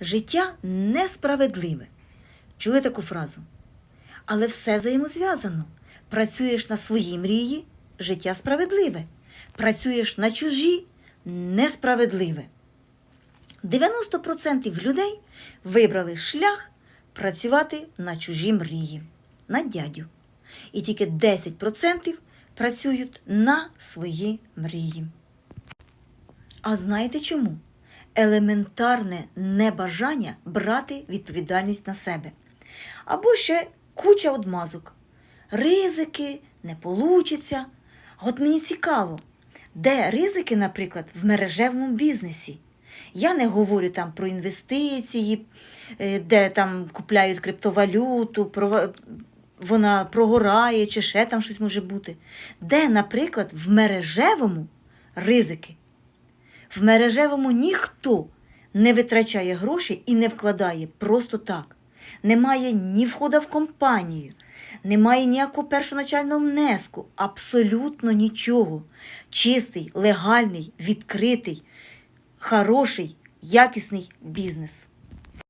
Життя несправедливе. Чули таку фразу? Але все взаємозв'язано. Працюєш на своїй мрії життя справедливе. Працюєш на чужі несправедливе. 90% людей вибрали шлях працювати на чужі мрії, на дядю. І тільки 10% працюють на свої мрії. А знаєте чому? Елементарне небажання брати відповідальність на себе. Або ще куча одмазок. Ризики, не получиться. От мені цікаво, де ризики, наприклад, в мережевому бізнесі. Я не говорю там про інвестиції, е, де там купляють криптовалюту, про- вона прогорає чи ще там щось може бути. Де, наприклад, в мережевому ризики. В мережевому ніхто не витрачає гроші і не вкладає просто так. Немає ні входу в компанію, немає ніякого першоначального внеску, абсолютно нічого. Чистий, легальний, відкритий, хороший, якісний бізнес.